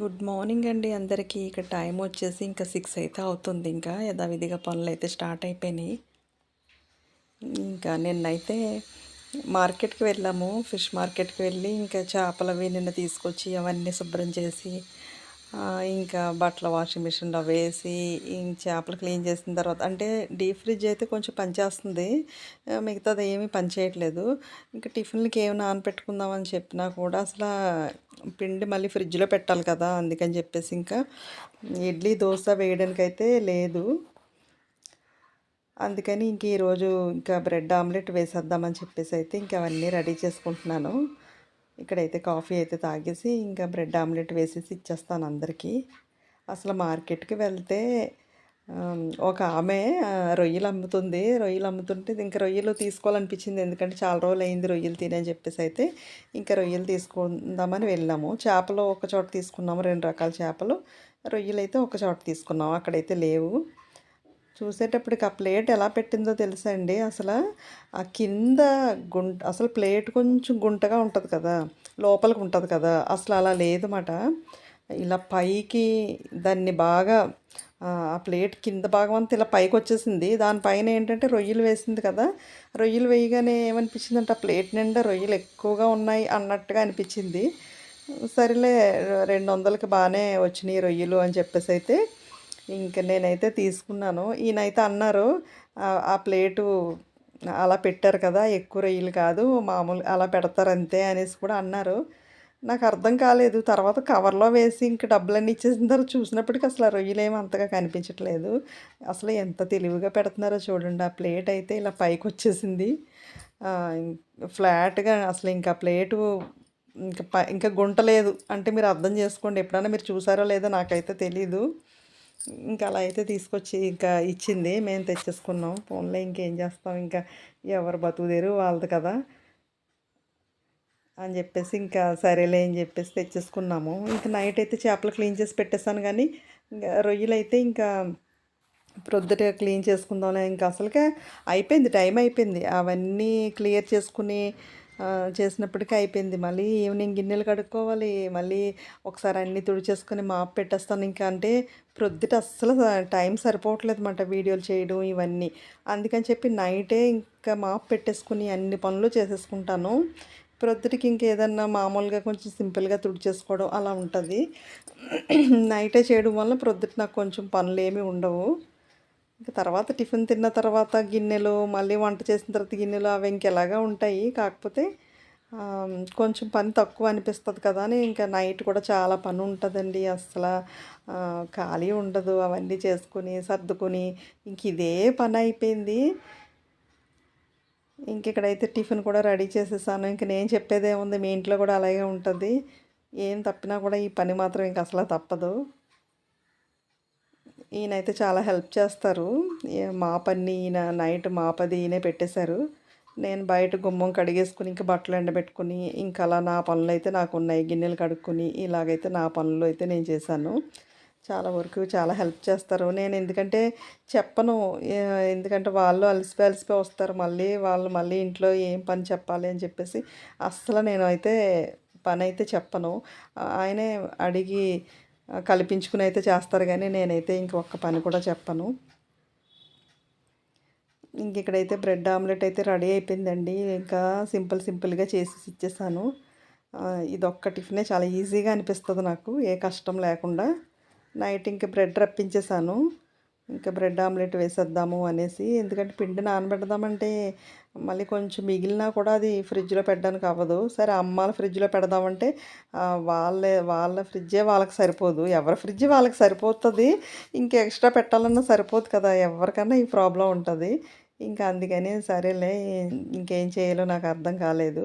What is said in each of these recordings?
Good morning అండి అందరికీ. ఇక్కడ టైం వచ్చేసి ఇంకా సిక్స్ అయితే అవుతుంది. ఇంకా యథావిధిగా పనులు అయితే స్టార్ట్ అయిపోయినాయి. ఇంకా నిన్నైతే మార్కెట్కి వెళ్ళాము. ఫిష్ మార్కెట్కి వెళ్ళి ఇంకా చేపలవి నిన్న తీసుకొచ్చి అవన్నీ శుభ్రం చేసి ఇంకా బట్టల వాషింగ్ మిషన్లో వేసి ఇంకా చేపలు క్లీన్ చేసిన తర్వాత అంటే డీప్ ఫ్రిడ్జ్ అయితే కొంచెం పనిచేస్తుంది మిగతాది ఏమీ పనిచేయట్లేదు ఇంకా టిఫిన్లకి ఏమి నానపెట్టుకుందామని చెప్పినా కూడా అసలు పిండి మళ్ళీ ఫ్రిడ్జ్లో పెట్టాలి కదా అందుకని చెప్పేసి ఇంకా ఇడ్లీ దోశ వేయడానికైతే లేదు. అందుకని ఇంక ఈరోజు ఇంకా బ్రెడ్ ఆమ్లెట్ వేసేద్దామని చెప్పేసి అయితే ఇంకా అవన్నీ రెడీ చేసుకుంటున్నాను. ఇక్కడైతే కాఫీ అయితే తాగేసి ఇంకా బ్రెడ్ ఆమ్లెట్ వేసేసి ఇచ్చేస్తాను అందరికీ. అసలు మార్కెట్కి వెళ్తే ఒక ఆమె రొయ్యలు అమ్ముతుంది. రొయ్యలు అమ్ముతుంటే ఇంకా రొయ్యలు తీసుకోవాలనిపించింది. ఎందుకంటే చాలా రోజులు అయింది రొయ్యలు తినని చెప్పేసి అయితే ఇంకా రొయ్యలు తీసుకుందామని వెళ్ళాము. చేపలు ఒక చోట తీసుకున్నాము రెండు రకాల చేపలు. రొయ్యలు అయితే ఒక చోట తీసుకున్నాము. అక్కడైతే లేవు. చూసేటప్పటికి ఆ ప్లేట్ ఎలా పెట్టిందో తెలుసా అండి? అసలు ఆ కింద గుంట అసలు ప్లేట్ కొంచెం గుంటగా ఉంటుంది కదా లోపలికి ఉంటుంది కదా అసలు అలా లేదన్నమాట. ఇలా పైకి దాన్ని బాగా ఆ ప్లేట్ కింద భాగం అంతా ఇలా పైకి వచ్చేసింది. దానిపైన ఏంటంటే రొయ్యలు వేసింది కదా రొయ్యలు వేయగానే ఏమనిపించింది అంటే ఆ ప్లేట్ నిండా రొయ్యలు ఎక్కువగా ఉన్నాయి అన్నట్టుగా అనిపించింది. సరేలే రెండు వందలకి బాగానే వచ్చినాయి రొయ్యలు అని చెప్పేసి అయితే ఇంక నేనైతే తీసుకున్నాను. ఈయనైతే అన్నారు "ఆ- ప్లేటు అలా పెట్టారు కదా ఎక్కువ రొయ్యలు కాదు మామూలు అలా పెడతారు అంతే అనేసి కూడా అన్నారు. నాకు అర్థం కాలేదు. తర్వాత కవర్లో వేసి ఇంక డబ్బులన్నీ ఇచ్చేసిన తర్వాత చూసినప్పటికీ అసలు ఆ రొయ్యలు ఏమి అంతగా కనిపించట్లేదు. అసలు ఎంత తెలివిగా పెడుతున్నారో చూడండి ఆ ప్లేట్ అయితే ఇలా పైకి వచ్చేసింది. ఫ్లాట్గా అసలు ఇంకా ప్లేటు ఇంకా ప ఇంకా గుంట లేదు. అంటే మీరు అర్థం చేసుకోండి ఎప్పుడైనా మీరు చూసారో లేదో నాకైతే తెలీదు. ఇంకా అలా అయితే తీసుకొచ్చి ఇంకా ఇచ్చింది. మేము తెచ్చేసుకున్నాం. ఫోన్లో ఇంకేం చేస్తాం? ఇంకా ఎవరు బతుకుదేరు వాళ్ళది కదా అని చెప్పేసి ఇంకా సరేలే అని చెప్పేసి తెచ్చేసుకున్నాము. ఇంకా నైట్ అయితే చేపలు క్లీన్ చేసి పెట్టేస్తాను కానీ ఇంకా రొయ్యలు అయితే ఇంకా ప్రొద్దుట క్లీన్ చేసుకుందాంలే. ఇంకా అసలుకే అయిపోయింది. టైం అయిపోయింది. అవన్నీ క్లియర్ చేసుకుని చేసినప్పటికీ అయిపోయింది. మళ్ళీ ఈవినింగ్ గిన్నెలు కడుక్కోవాలి. మళ్ళీ ఒకసారి అన్నీ తుడిచేసుకొని మాప్ పెట్టేస్తాను. ఇంకా అంటే ప్రొద్దుట అస్సలు టైం సరిపోవట్లేదు అన్నమాట వీడియోలు చేయడం ఇవన్నీ. అందుకని చెప్పి నైటే ఇంకా మాప్ పెట్టేసుకుని అన్ని పనులు చేసేసుకుంటాను. ప్రొద్దుటికి ఇంకేదన్నా మామూలుగా కొంచెం సింపుల్గా తుడిచేసుకోవడం అలా ఉంటుంది. నైటే చేయడం వల్ల ప్రొద్దుట నాకు కొంచెం పనులు ఏమీ ఉండవు. ఇంకా తర్వాత టిఫిన్ తిన్న తర్వాత గిన్నెలు మళ్ళీ వంట చేసిన తర్వాత గిన్నెలు అవి ఇంకెలాగా ఉంటాయి. కాకపోతే కొంచెం పని తక్కువ అనిపిస్తుంది కదా అని ఇంకా నైట్ కూడా చాలా పని ఉంటుందండి. అసలు ఖాళీ ఉండదు. అవన్నీ చేసుకుని సర్దుకుని ఇంక ఇదే పని అయిపోయింది. ఇంక ఇక్కడైతే టిఫిన్ కూడా రెడీ చేసేసాను. ఇంక నేను చెప్పేదేముంది మీ ఇంట్లో కూడా అలాగే ఉంటుంది. ఏం తప్పినా కూడా ఈ పని మాత్రం ఇంక అసలు తప్పదు. ఈయనైతే చాలా హెల్ప్ చేస్తారు. మా పని ఈయన నైట్ మా పది ఈయనే పెట్టేశారు. నేను బయట గుమ్మం కడిగేసుకుని ఇంకా బట్టలు ఎండబెట్టుకుని ఇంకా అలా నా పనులు అయితే నాకు ఉన్నాయి గిన్నెలు కడుక్కొని ఇలాగైతే నా పనులు అయితే నేను చేశాను. చాలా వరకు చాలా హెల్ప్ చేస్తారు. నేను ఎందుకంటే చెప్పను. ఎందుకంటే వాళ్ళు అలసిపోయి అలసిపోయి వస్తారు. మళ్ళీ వాళ్ళు మళ్ళీ ఇంట్లో ఏం పని చెప్పాలి అని చెప్పేసి అస్సలు నేను అయితే పని అయితే చెప్పను. ఆయనే అడిగి కల్పించుకుని అయితే చేస్తారు కానీ నేనైతే ఇంకొక పని కూడా చెప్పను. ఇంక ఇక్కడైతే బ్రెడ్ ఆమ్లెట్ అయితే రెడీ అయిపోయిందండి. ఇంకా సింపుల్ సింపుల్గా చేసి ఇచ్చేసాను. ఇదొక్క టిఫినే చాలా ఈజీగా అనిపిస్తుంది నాకు ఏ కష్టం లేకుండా. నైట్ ఇంకా బ్రెడ్ రప్పించేసాను. ఇంకా బ్రెడ్ ఆమ్లెట్ వేసేద్దాము అనేసి ఎందుకంటే పిండి నానబెడదామంటే మళ్ళీ కొంచెం మిగిలినా కూడా అది ఫ్రిడ్జ్లో పెట్టడానికి అవ్వదు. సరే అమ్మాల ఫ్రిడ్జ్లో పెడదామంటే వాళ్ళే వాళ్ళ ఫ్రిడ్జే వాళ్ళకి సరిపోదు. ఎవరి ఫ్రిడ్జ్ వాళ్ళకి సరిపోతుంది ఇంకా ఎక్స్ట్రా పెట్టాలన్నా సరిపోదు కదా ఎవరికన్నా ఈ ప్రాబ్లం ఉంటుంది. ఇంకా అందుకని సరేలే ఇంకేం చేయాలో నాకు అర్థం కాలేదు.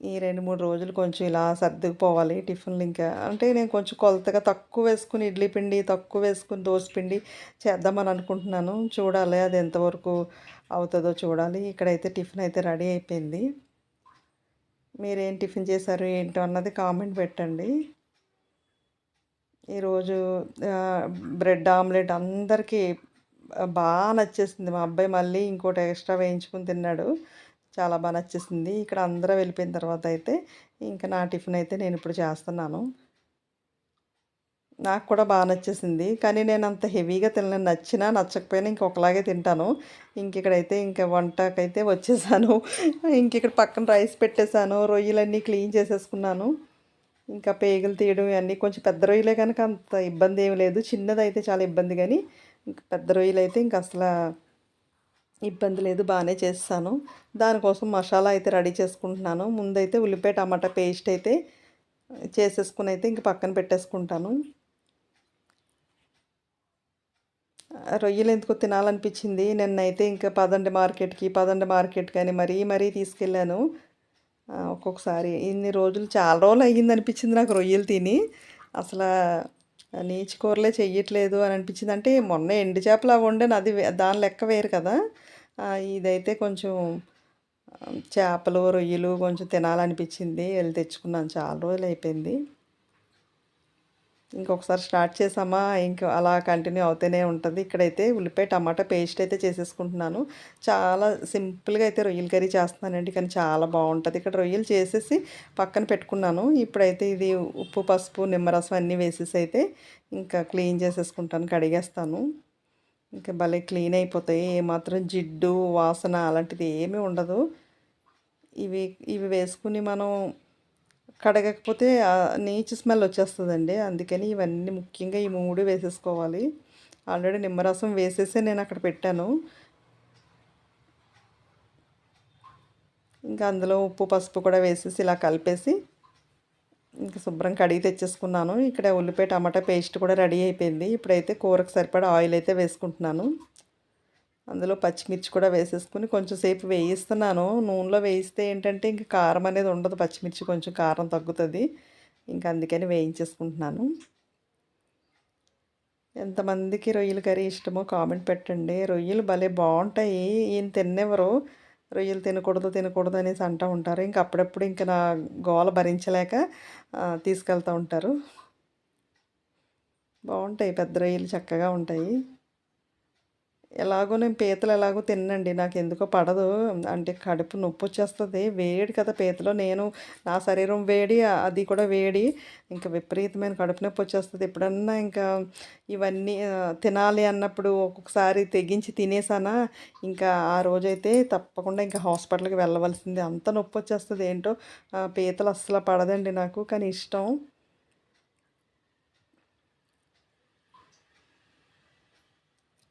ఈ రెండు మూడు రోజులు కొంచెం ఇలా సర్దుకుపోవాలి టిఫిన్లు ఇంకా. అంటే నేను కొంచెం కొలతగా తక్కువ వేసుకుని ఇడ్లీ పిండి తక్కువ వేసుకుని దోశ పిండి చేద్దామని అనుకుంటున్నాను. చూడాలి అది ఎంతవరకు అవుతుందో చూడాలి. ఇక్కడైతే టిఫిన్ అయితే రెడీ అయిపోయింది. మీరేం టిఫిన్ చేశారు ఏంటో అన్నది కామెంట్ పెట్టండి. ఈరోజు బ్రెడ్ ఆమ్లెట్ అందరికీ బాగా నచ్చేసింది. మా అబ్బాయి మళ్ళీ ఇంకోటి ఎక్స్ట్రా వేయించుకుని తిన్నాడు. చాలా బాగా నచ్చేసింది. ఇక్కడ అందరూ వెళ్ళిపోయిన తర్వాత అయితే ఇంకా నా టిఫిన్ అయితే నేను ఇప్పుడు చేస్తున్నాను. నాకు కూడా బాగా నచ్చేసింది. కానీ నేను అంత హెవీగా తినలేను. నచ్చినా నచ్చకపోయినా ఇంకొకలాగే తింటాను. ఇంక ఇక్కడైతే ఇంకా వంటకైతే వచ్చేసాను. ఇంక ఇక్కడ పక్కన రైస్ పెట్టేశాను. రొయ్యలన్నీ క్లీన్ చేసేసుకున్నాను. ఇంకా పేగులు తీయడం ఇవన్నీ కొంచెం పెద్ద రొయ్యలే కనుక అంత ఇబ్బంది ఏమి లేదు. చిన్నది అయితే చాలా ఇబ్బంది కానీ ఇంకా పెద్ద రొయ్యలు అయితే ఇంకా అసలు ఇబ్బంది లేదు బాగానే చేస్తాను. దానికోసం మసాలా అయితే రెడీ చేసుకుంటున్నాను. ముందైతే ఉల్లిపాయ టమాటా పేస్ట్ అయితే చేసేసుకుని అయితే ఇంక పక్కన పెట్టేసుకుంటాను. రొయ్యలు ఎందుకో తినాలనిపించింది. నిన్నైతే ఇంకా పదండి మార్కెట్కి పదండి మార్కెట్ కానీ మరీ మరీ తీసుకెళ్ళాను. ఒక్కొక్కసారి ఇన్ని రోజులు చాలా రోజులు అయ్యింది అనిపించింది నాకు రొయ్యలు తిని. అసలు నీచు కూరలే చెయ్యట్లేదు అని అనిపించింది. అంటే మొన్న ఎండు చేపలు అవి వండాను అది దాని లెక్క వేరు కదా. ఇదైతే కొంచెం చేపలు రొయ్యలు కొంచెం తినాలనిపించింది. వెళ్ళి తెచ్చుకున్నాను. చాలా రోజులు అయిపోయింది. ఇంకొకసారి స్టార్ట్ చేసామా? ఇంకా అలా కంటిన్యూ అవుతూనే ఉంటుంది. ఇక్కడైతే ఉల్లిపాయ టమాటా పేస్ట్ అయితే చేసేసుకుంటున్నాను. చాలా సింపుల్గా అయితే రొయ్యల కర్రీ చేస్తున్నానండి కానీ చాలా బాగుంటుంది. ఇక్కడ రొయ్యలు చేసేసి పక్కన పెట్టుకున్నాను. ఇప్పుడైతే ఇది ఉప్పు పసుపు నిమ్మరసం అన్నీ వేసేసి అయితే ఇంకా క్లీన్ చేసేసుకుంటాను కడిగేస్తాను. ఇంకా భలే క్లీన్ అయిపోతాయి. ఏమాత్రం జిడ్డు వాసన అలాంటిది ఏమీ ఉండదు. ఇవి ఇవి వేసుకుని మనం కడగకపోతే నీచు స్మెల్ వచ్చేస్తుందండి. అందుకని ఇవన్నీ ముఖ్యంగా ఈ మూడు వేసేసుకోవాలి. ఆల్రెడీ నిమ్మరసం వేసేసే నేను అక్కడ పెట్టాను. ఇంకా అందులో ఉప్పు పసుపు కూడా వేసేసి ఇలా కలిపేసి ఇంకా శుభ్రం కడిగి తెచ్చేసుకున్నాను. ఇక్కడ ఉల్లిపాయ టమాటా పేస్ట్ కూడా రెడీ అయిపోయింది. ఇప్పుడైతే కూరకు సరిపడా ఆయిల్ అయితే వేసుకుంటున్నాను. అందులో పచ్చిమిర్చి కూడా వేసేసుకుని కొంచెం సేపు వేయిస్తున్నాను. నూనెలో వేయిస్తే ఏంటంటే ఇంక కారం అనేది ఉండదు పచ్చిమిర్చి కొంచెం కారం తగ్గుతుంది. ఇంకా అందుకని వేయించేసుకుంటున్నాను. ఎంతమందికి రొయ్యల కర్రీ ఇష్టమో కామెంట్ పెట్టండి. రొయ్యలు భలే బాగుంటాయి. ఈయన తిన్నెవరు? రొయ్యలు తినకూడదు తినకూడదు అనేసి అంటూ ఉంటారు. ఇంక అప్పుడప్పుడు ఇంకా నా గోల భరించలేక తీసుకెళ్తూ ఉంటారు. బాగుంటాయి పెద్ద రొయ్యలు చక్కగా ఉంటాయి. ఎలాగో నేను పీతలు ఎలాగో తిన్నండి. నాకు ఎందుకో పడదు. అంటే కడుపు నొప్పి వచ్చేస్తుంది వేడి కదా పీతలో. నేను నా శరీరం వేడి అది కూడా వేడి. ఇంకా విపరీతమైన కడుపు నొప్పి వచ్చేస్తుంది ఎప్పుడన్నా ఇంకా ఇవన్నీ తినాలి అన్నప్పుడు ఒక్కొక్కసారి తెగించి తినేసానా? ఇంకా ఆ రోజైతే తప్పకుండా ఇంకా హాస్పిటల్కి వెళ్ళవలసింది. అంత నొప్పి వచ్చేస్తుంది ఏంటో పీతలు అస్సలు పడదండి నాకు. కానీ ఇష్టం.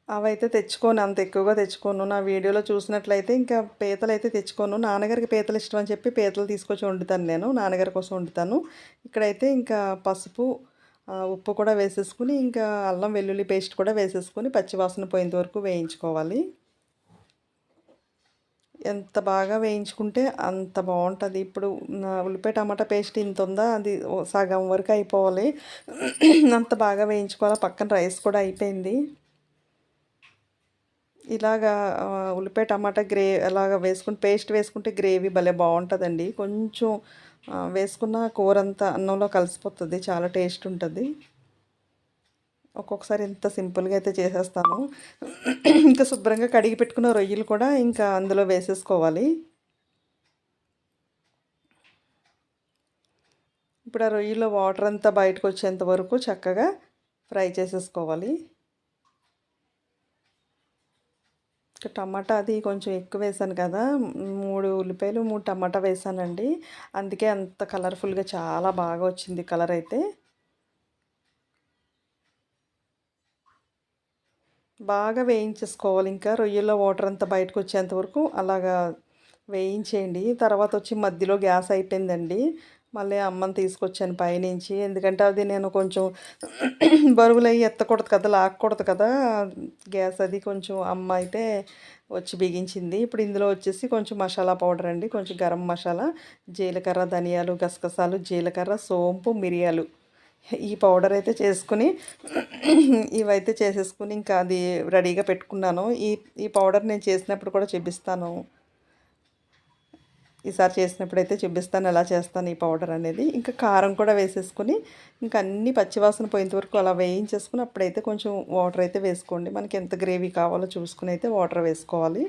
అవైతే తెచ్చుకోను అంత ఎక్కువగా తెచ్చుకోను. నా వీడియోలో చూసినట్లయితే ఇంకా పీతలు అయితే తెచ్చుకోను. నాన్నగారికి పీతలు ఇష్టం అని చెప్పి పీతలు తీసుకొచ్చి వండుతాను నేను నాన్నగారి కోసం వండుతాను. ఇక్కడైతే ఇంకా పసుపు ఉప్పు కూడా వేసేసుకుని ఇంకా అల్లం వెల్లుల్లి పేస్ట్ కూడా వేసేసుకుని పచ్చివాసన పోయేంత వరకు వేయించుకోవాలి. ఎంత బాగా వేయించుకుంటే అంత బాగుంటుంది. ఇప్పుడు ఉల్లిపాయ టమాటా పేస్ట్ ఇంత ఉందా అది సగం వరకు అయిపోవాలి. అంత బాగా వేయించుకోవాలి. పక్కన రైస్ కూడా అయిపోయింది. ఇలాగా ఉల్లిపాయ టమాటా గ్రే అలాగా వేసుకుని పేస్ట్ వేసుకుంటే గ్రేవీ భలే బాగుంటుందండి. కొంచెం వేసుకున్న కూర అంతా అన్నంలో కలిసిపోతుంది చాలా టేస్ట్ ఉంటుంది. ఒక్కొక్కసారి ఇంత సింపుల్గా అయితే చేసేస్తాను. ఇంకా శుభ్రంగా కడిగి పెట్టుకున్న రొయ్యలు కూడా ఇంకా అందులో వేసేసుకోవాలి. ఇప్పుడు ఆ రొయ్యలో వాటర్ అంతా బయటకు వచ్చేంత వరకు చక్కగా ఫ్రై చేసేసుకోవాలి. టమాటా అది కొంచెం ఎక్కువ వేసాను కదా. మూడు ఉల్లిపాయలు మూడు టమాటా వేసానండి. అందుకే అంత కలర్ఫుల్గా చాలా బాగా వచ్చింది కలర్ అయితే. బాగా వేయించేసుకోవాలి. ఇంకా రొయ్యల్లో వాటర్ అంతా బయటకు వచ్చేంత వరకు అలాగా వేయించేయండి. తర్వాత వచ్చి మధ్యలో గ్యాస్ అయిపోయిందండి. మళ్ళీ అమ్మని తీసుకొచ్చాను పైనుంచి. ఎందుకంటే అది నేను కొంచెం బరువులు అవి ఎత్తకూడదు కదా లాక్కూడదు కదా. గ్యాస్ అది కొంచెం అమ్మ అయితే వచ్చి బిగించింది. ఇప్పుడు ఇందులో వచ్చేసి కొంచెం మసాలా పౌడర్ అండి కొంచెం గరం మసాలా జీలకర్ర ధనియాలు గసగసాలు జీలకర్ర సోంపు మిరియాలు ఈ పౌడర్ అయితే చేసుకుని ఇవైతే చేసేసుకుని ఇంకా అది రెడీగా పెట్టుకున్నాను. ఈ ఈ పౌడర్ నేను చేసినప్పుడు కూడా చూపిస్తాను. ఈసారి చేసినప్పుడైతే చూపిస్తాను ఎలా చేస్తాను ఈ పౌడర్ అనేది. ఇంకా కారం కూడా వేసేసుకుని ఇంకా అన్ని పచ్చివాసన పోయేంత వరకు అలా వేయించేసుకుని అప్పుడైతే కొంచెం వాటర్ అయితే వేసుకోండి. మనకి ఎంత గ్రేవీ కావాలో చూసుకుని అయితే వాటర్ వేసుకోవాలి.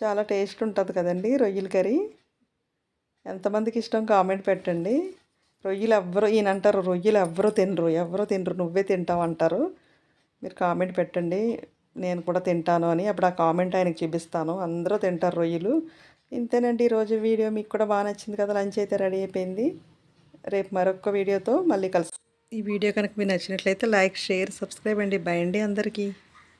చాలా టేస్ట్ ఉంటుంది కదండి రొయ్యల కర్రీ. ఎంతమందికి ఇష్టం కామెంట్ పెట్టండి. రొయ్యలు ఎవ్వరు ఈయన అంటారు రొయ్యలు ఎవ్వరూ తినరు ఎవరో తినరు నువ్వే తింటావు అంటారు. మీరు కామెంట్ పెట్టండి. నేను కూడా తింటాను అని అప్పుడు ఆ కామెంట్ ఆయనకి చూపిస్తాను. అందరూ తింటారు రొయ్యలు. ఇంతేనండి ఈరోజు వీడియో మీకు కూడా బాగా నచ్చింది కదా లంచ్ అయితే రెడీ అయిపోయింది. రేపు మరొక వీడియోతో మళ్ళీ కలుసు ఈ వీడియో కనుక మీకు నచ్చినట్లయితే లైక్ షేర్ సబ్స్క్రైబ్ అండి. బై అండి అందరికీ.